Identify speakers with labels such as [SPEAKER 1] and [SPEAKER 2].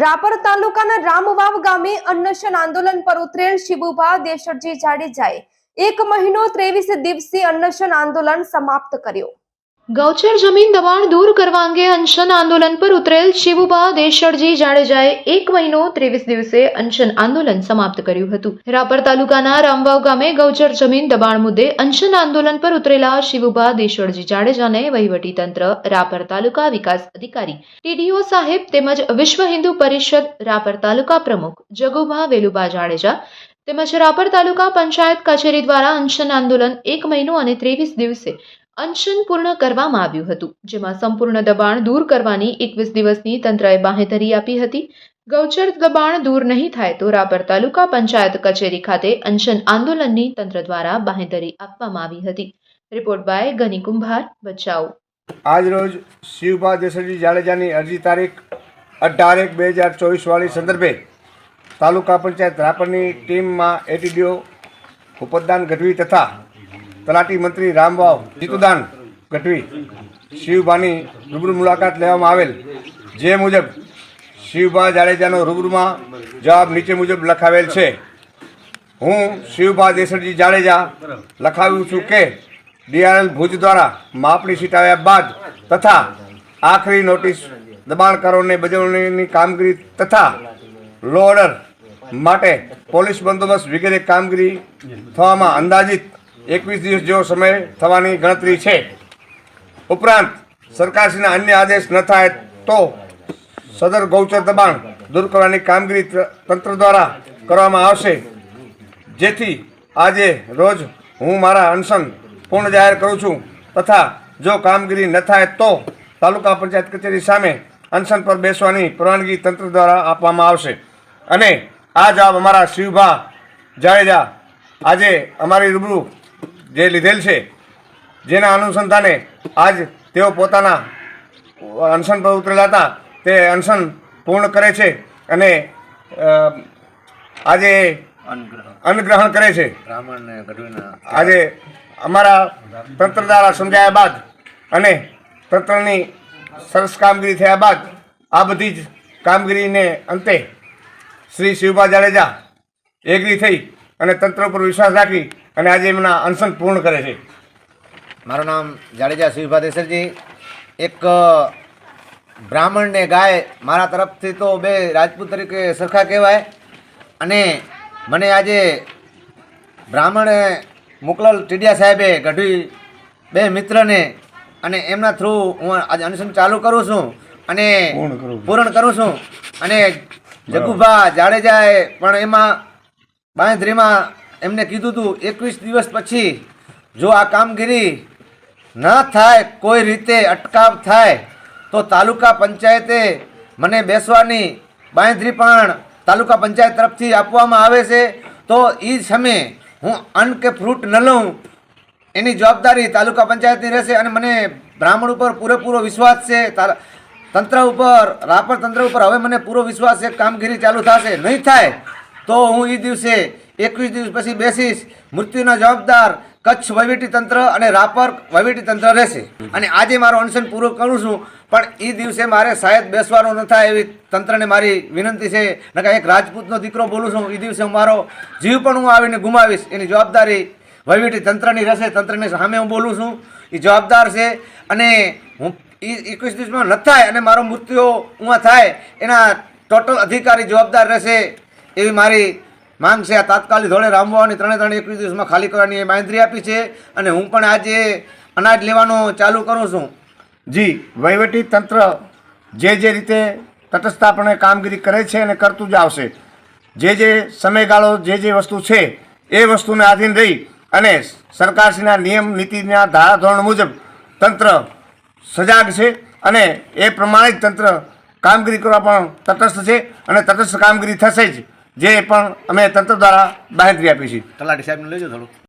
[SPEAKER 1] રાપર તાલુકાના રામવાવ ગામે અન્નશન આંદોલન પર ઉતરેલ શિબુભા દેશરજી જાડેજાએ એક મહિનો ત્રેવીસ દિવસીય અન્નશન આંદોલન સમાપ્ત કર્યો.
[SPEAKER 2] ગૌચર જમીન દબાણ દૂર કરવા અંગે અનશન આંદોલન પર ઉતરેલ શિવુબા દેશળજી જાડેજાએ એક મહિનો ત્રેવીસ દિવસે અનશન આંદોલન સમાપ્ત કર્યું હતું. રાપર તાલુકાના રામવાવ ગામે ગૌચર જમીન દબાણ મુદ્દે અનશન આંદોલન પર ઉતરેલા શિવુબા દેશળજી જાડેજાને વહીવટીતંત્ર રાપર તાલુકા વિકાસ અધિકારી, ટીડીઓ સાહેબ તેમજ વિશ્વ હિન્દુ પરિષદ રાપર તાલુકા પ્રમુખ જગુભા વેલુબા જાડેજા તેમજ રાપર તાલુકા પંચાયત કચેરી દ્વારા અનશન આંદોલન એક મહિનો અને ત્રેવીસ દિવસે અનશન પૂર્ણ કરવામાં આવ્યું હતું, જેમાં સંપૂર્ણ દબાણ દૂર કરવાની એકવીસ દિવસની તંત્રએ બાંહેધરી આપી હતી. ગૌચર દબાણ દૂર નહીં થાય તો રાપર તાલુકા પંચાયત કચેરી ખાતે અનશન આંદોલનની તંત્ર દ્વારા બાંહેધરી આપવામાં આવી હતી. રિપોર્ટ બાય ગની કુંભાર, બચાવ.
[SPEAKER 3] આજરોજ શિવભા દેસરજી જાડેજાની અરજી તારીખ અઢાર એક બે હજાર ચોવીસવાળી સંદર્ભે તાલુકા પંચાયત રાપરની ટીમમાં એટીડીઓ ઉપદાન ગઢવી તથા તલાટી મંત્રી રામવાવ જીતુદાન ગઢવી શિવભાની રૂબરૂ મુલાકાત લેવામાં આવેલ. જે મુજબ શિવભા જાડેજાનો રૂબરૂમાં જવાબ નીચે મુજબ લખાવેલ છે. હું શિવભા દેસરજી જાડેજા લખાવ્યું છું કે ડીઆરએલ ભુજ દ્વારા માપણી સીટ આવ્યા બાદ તથા આખરી નોટિસ દબાણકારોને બજવણીની કામગીરી તથા લો ઓર્ડર માટે પોલીસ બંદોબસ્ત વગેરે કામગીરી થવામાં અંદાજિત એકવીસ દિવસ જેવો સમય થવાની ગણતરી છે. ઉપરાંત સરકારશ્રીના અન્ય આદેશ ન થાય તો સદર ગૌચર દબાણ દૂર કરવાની કામગીરી તંત્ર દ્વારા કરવામાં આવશે. જેથી આજે રોજ હું મારા અનશન પૂર્ણ જાહેર કરું છું તથા જો કામગીરી ન થાય તો તાલુકા પંચાયત કચેરી સામે અનશન પર બેસવાની પરવાનગી તંત્ર દ્વારા આપવામાં આવશે. અને આ જવાબ અમારા શિવભા જાડેજા આજે અમારી રૂબરૂ જે લીધેલ છે જેના અનુસંધાને આજ તેઓ પોતાના અનશન પર ઉતરેલા હતા તે અનશન પૂર્ણ કરે છે અને આજે અન્નગ્રહણ કરે છે. આજે અમારા તંત્ર દ્વારા સમજાયા બાદ અને તંત્રની સરસ કામગીરી થયા બાદ આ બધી જ કામગીરીને અંતે શ્રી શિવભા જાડેજા એગ્રી થઈ અને તંત્ર ઉપર વિશ્વાસ રાખી અને આજે એમના અનશન પૂર્ણ કરે છે.
[SPEAKER 4] મારું નામ જાડેજા શિવભા દેસરજી એક બ્રાહ્મણને ગાય મારા તરફથી તો બે રાજપૂત તરીકે સરખા કહેવાય. અને મને આજે બ્રાહ્મણે મોકલેલ ટીડિયા સાહેબે ગઢવી બે મિત્રને અને એમના થ્રુ હું આજે અનશન ચાલુ કરું છું અને
[SPEAKER 3] પૂર્ણ કરું છું.
[SPEAKER 4] પૂર્ણ કરું છું. અને જગુભા જાડેજાએ પણ એમાં બાંધરીમાં એમને કીધું હતું એકવીસ દિવસ પછી જો આ કામગીરી ન થાય, કોઈ રીતે અટકાવ થાય, તો તાલુકા પંચાયતે મને બેસવાની બાંધરી પણ તાલુકા પંચાયત તરફથી આપવામાં આવે છે. તો એ સમયે હું અન્ન કે ફ્રૂટ ન લઉં, એની જવાબદારી તાલુકા પંચાયતની રહેશે અને મને બ્રાહ્મણ ઉપર પૂરેપૂરો વિશ્વાસ છે. તારા- તંત્ર ઉપર, રાપર તંત્ર ઉપર હવે મને પૂરો વિશ્વાસ છે કામગીરી ચાલુ થશે. નહીં થાય તો હું એ દિવસે એકવીસ દિવસ પછી બેસીશ. મૃત્યુના જવાબદાર કચ્છ વહીવટી તંત્ર અને રાપર વહીવટી તંત્ર રહેશે. અને આજે મારો અનશન પૂરો કરું છું, પણ એ દિવસે મારે શાયદ બેસવાનું ન થાય એવી તંત્રને મારી વિનંતી છે. નકા એક રાજપૂતનો દીકરો બોલું છું એ દિવસે હું મારો જીવ પણ હું આવીને ગુમાવીશ. એની જવાબદારી વહીવટી તંત્રની રહેશે, તંત્રની સામે હું બોલું છું. એ જવાબદાર છે અને હું એ એકવીસ દિવસમાં ન થાય અને મારો મૃત્યુ ઉમાં થાય, એના ટોટલ અધિકારી જવાબદાર રહેશે. એવી મારી માંગ છે આ તાત્કાલિક ધોરણે રામવાની ત્રણે ત્રણ એકવીસ દિવસમાં ખાલી કરવાની એ બાંધરી આપી છે અને હું પણ આજે અનાજ લેવાનું ચાલુ કરું છું.
[SPEAKER 3] જી, વહીવટી તંત્ર જે જે રીતે તટસ્થપણે કામગીરી કરે છે અને કરતું જ આવશે. જે જે સમયગાળો, જે જે વસ્તુ છે, એ વસ્તુને આધીન રહી અને સરકારશ્રીના નિયમ, નીતિના ધારાધોરણ મુજબ તંત્ર સજાગ છે અને એ પ્રમાણે જ તંત્ર કામગીરી કરવા પણ તટસ્થ છે અને તટસ્થ કામગીરી થશે જ. જે પણ અમે તંત્ર દ્વારા બાહેંધરી આપી છે
[SPEAKER 4] તલાટી સાહેબને લેજો થોડું